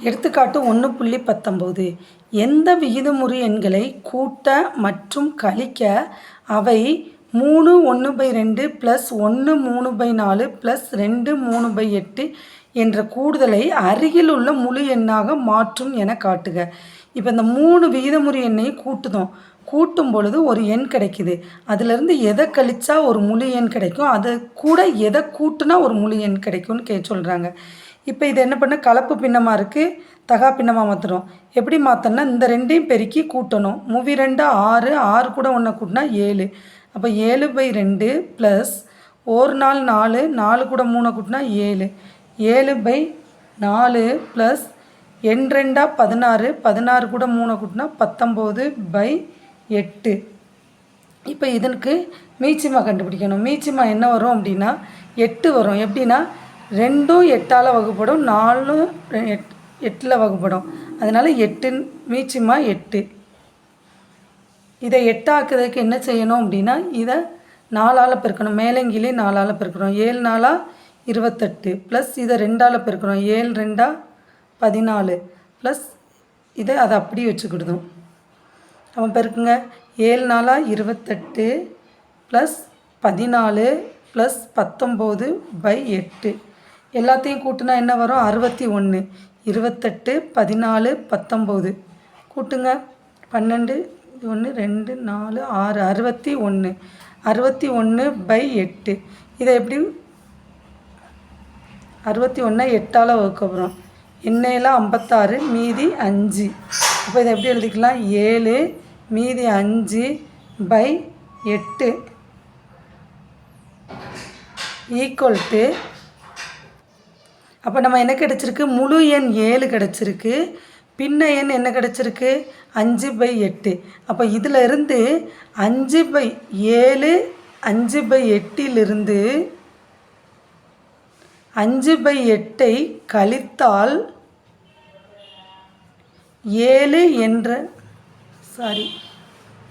எடுத்துக்காட்டு ஒன்று புள்ளி பத்தொம்போது எந்த விகிதமுறு எண்களை கூட்ட மற்றும் கழிக்க அவை மூணு ஒன்று பை ரெண்டு ப்ளஸ் ஒன்று மூணு பை நாலு ப்ளஸ் ரெண்டு மூணு பை எட்டு என்ற கூடுதலை அருகில் உள்ள முழு எண்ணாக மாற்றும் என காட்டுக. இப்போ இந்த மூணு விகிதமுறு எண்ணையும் கூட்டுதோம். கூட்டும் பொழுது ஒரு எண் கிடைக்குது. அதிலிருந்து எதை கழிச்சா ஒரு முழு எண் கிடைக்கும்? அதை கூட எதை கூட்டுனா ஒரு முழு எண் கிடைக்கும்னு கே சொல்கிறாங்க இப்போ இது என்ன பண்ண? கலப்பு பின்னமாக இருக்குது தகா பின்னமாக மாற்றுறோம் எப்படி மாற்றணும்னா இந்த ரெண்டையும் பெருக்கி கூட்டணும். மூவி ரெண்டு ஆறு ஆறு கூட ஒன்றை கூட்டினா ஏழு. அப்போ ஏழு பை ரெண்டு ப்ளஸ் ஒரு நாள் நாலு நாலு கூட மூணை கூட்டினா ஏழு. ஏழு பை நாலு ப்ளஸ் எண் ரெண்டா பதினாறு பதினாறு கூட மூணை கூட்டினா பத்தொம்போது பை எட்டு. இப்போ இதனுக்கு மீச்சிமா கண்டுபிடிக்கணும். மீச்சிமா என்ன வரும் அப்படின்னா எட்டு வரும். எப்படின்னா ரெண்டும் எட்டால் வகுப்படும் நாலும் எட் எட்டில் வகுப்படும். அதனால் எட்டு மீச்சிமா எட்டு. இதை எட்டாக்குறதுக்கு என்ன செய்யணும் அப்படின்னா இதை நாலால் பெருக்கணும். மேலங்கிலே நாலால் பெருக்கிறோம் ஏழு நாளாக இருபத்தெட்டு. ப்ளஸ் இதை ரெண்டால் பெருக்கிறோம் ஏழு ரெண்டா பதினாலு. ப்ளஸ் இதை அதை அப்படி வச்சுக்கிடுதோம் அவன் பெருக்குங்க. ஏழு நாளாக இருபத்தெட்டு ப்ளஸ் பதினாலு ப்ளஸ் பத்தொம்போது பை எட்டு. எல்லாத்தையும் கூட்டினா என்ன வரும்? அறுபத்தி ஒன்று இருபத்தெட்டு பதினாலு பத்தொம்போது. கூட்டுங்க. பன்னெண்டு ஒன்று ரெண்டு நாலு ஆறு அறுபத்தி ஒன்று அறுபத்தி ஒன்று பை எட்டு. இதை எப்படி? அறுபத்தி ஒன்றை எட்டால் வகுக்க போகிறோம் எண்ணெயில் ஐம்பத்தாறு மீதி அஞ்சு. அப்போ இதை எப்படி எழுதிக்கலாம்? ஏழு மீதி அஞ்சு பை எட்டு. ஈக்குவல் டு அப்போ நம்ம என்ன கிடச்சிருக்கு? முழு எண் ஏழு கிடச்சிருக்கு. பின்ன எண் என்ன கிடச்சிருக்கு? அஞ்சு பை எட்டு. அப்போ இதிலிருந்து அஞ்சு பை ஏழு அஞ்சு பை எட்டிலிருந்து அஞ்சு பை எட்டை கழித்தால் ஏழு என்ற சாரி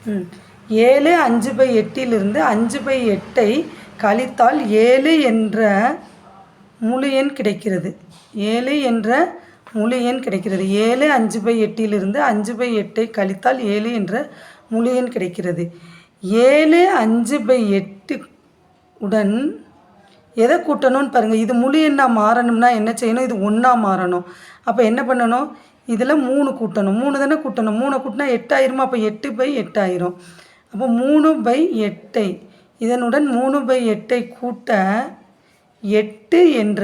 ம். ஏழு அஞ்சு பை எட்டிலிருந்து அஞ்சு பை எட்டை கழித்தால் ஏழு என்ற முழு எண் கிடைக்கிறது. ஏழு என்ற முழு எண் கிடைக்கிறது. ஏழு அஞ்சு பை எட்டிலிருந்து அஞ்சு பை எட்டை கழித்தால் ஏழு என்ற முழு எண் கிடைக்கிறது. ஏழு அஞ்சு பை எட்டு உடன் எதை கூட்டணும்னு பாருங்கள் இது முழு எண்ணாக மாறணும்னா என்ன செய்யணும்? இது ஒன்றா மாறணும். அப்போ என்ன பண்ணணும்? இதில் மூணு கூட்டணும். மூணு தானே கூட்டணும். மூணை கூட்டினா எட்டாயிரமா? அப்போ எட்டு பை எட்டாயிரம். அப்போ மூணு பை எட்டை. இதனுடன் மூணு பை எட்டை கூட்ட எட்டு என்ற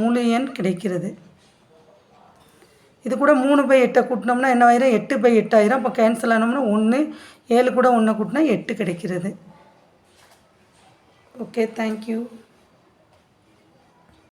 முழு எண் கிடைக்கிறது. இது கூட மூணு பை எட்டை கூட்டினோம்னா என்ன ஆயிரும்? எட்டு பை எட்டாயிரம் அப்போ கேன்சல் ஆனோம்னா ஒன்று ஏழு கூட ஒன்றை கூட்டினா எட்டு கிடைக்கிறது. Okay thank you